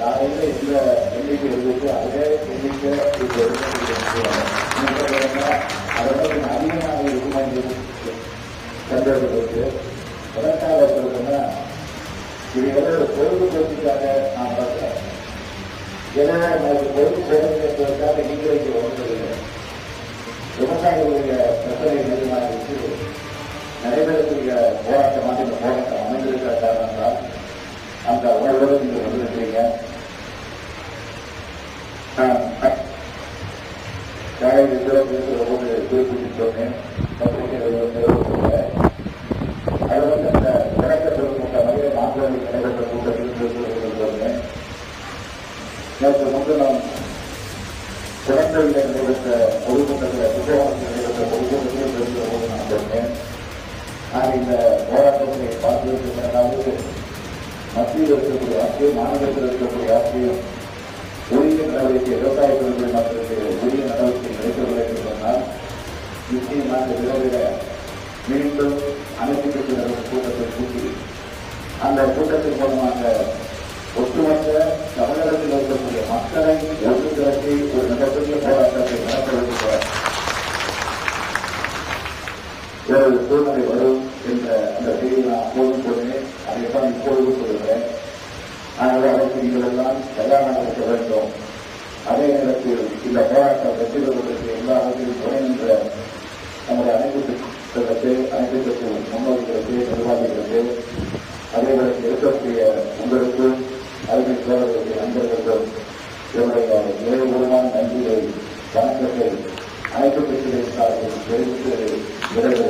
காலையில எந்த எண்ணிக்கை அதே எண்ணிக்கை இப்போ இருந்துச்சு அதிகமாக இருக்குமா கண்டறிவதற்கு எதற்காக சொல்றேன்னா இது பொழுதுபோக்குக்காக நான் பார்க்கிறேன். ஏன்னா எனக்கு பொழுதுபோக்கு என்பதற்காக நீங்கள் இங்கே வந்ததில்லை விவசாயிகளுடைய பிரச்சனை அதிகமாக இருக்கு. நடைபெறக்கூடிய போராட்டமாக இந்த போராட்டம் அமைந்திருக்கிற காரணத்தால் அந்த உணர்வோடு நீங்கள் வந்து காலையில் குறிப்பிட்டு சொன்னேன் பத்திரிகைகள் அது வந்து அந்த விளக்கத்தில் கூட்ட வகையில் மாற்றங்கள் கூட்டத்தில் சொன்னேன் நேற்று முன்தினம் குழந்தையில் நடைபெற்ற பொதுக்கூட்டத்தில் குற்றவாளத்தில் நடைபெற்ற பொதுக்கூட்டத்தில் பேசுகிற போது நான் சொன்னேன் நான் இந்த போராட்டத்தை பார்த்திருக்கிறதாவது மத்தியில் இருக்கக்கூடிய ஆட்சியும் மாநிலத்தில் இருக்கக்கூடிய ஆட்சியும் உரிய நடவடிக்கை விவசாய நிச்சயமாக விரைவில் மீண்டும் அனைத்து கட்சி கூட்டத்தை கூட்டி அந்த கூட்டத்தின் மூலமாக ஒட்டுமொத்த தமிழகத்தில் இருக்கக்கூடிய மக்களை ஒன்று திரட்டி ஒரு மிகப்பெரிய போராட்டத்தை நடத்த ஒரு சூழ்நிலை வரும் என்ற அந்த செய்தியை நான் அப்போதும் சொன்னேன். அதைத்தான் இப்பொழுது சொல்கிறேன் ஆனால் அதற்கு நீங்கள் எல்லாம் தயாராக இருக்க வேண்டும். அதே நேரத்தில் இந்த போராட்டம் வெற்றி பெறுவதற்கு எல்லா வகையிலும் துணை நின்ற நிர்வாகிகளுக்கு அதே இருக்கக்கூடிய உங்களுக்கு அறிவு தேவர்களுடைய நண்பர்களுக்கும் என்னுடைய நிறைவுமான நன்றியை வணக்கத்தை அனைத்து கட்சிகளின் சார்பில் தெரிவித்து விரைவில்